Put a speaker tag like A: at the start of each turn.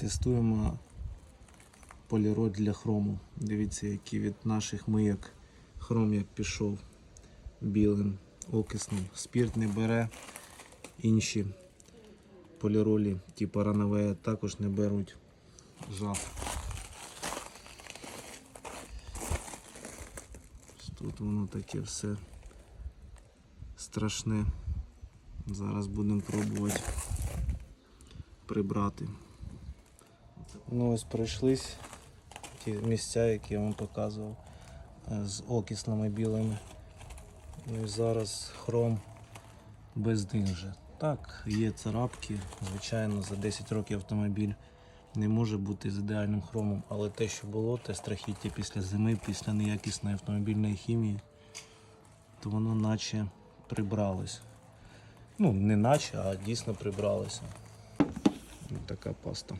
A: Тестуємо поліроль для хрому. Дивіться, який від наших мийок хром як пішов білим, окисним. Спірт не бере, інші поліролі, типу ранове, також не беруть жах. Тут воно таке все страшне. Зараз будемо пробувати прибрати. Ну ось пройшлись ті місця, які я вам показував е, з окисними білими. Ну і зараз хром без вже. Так, є царапки. Звичайно, за 10 років автомобіль не може бути з ідеальним хромом, але те, що було, те страхіття після зими, після неякісної автомобільної хімії, то воно наче прибралось. Ну, не наче, а дійсно прибралося. Така паста.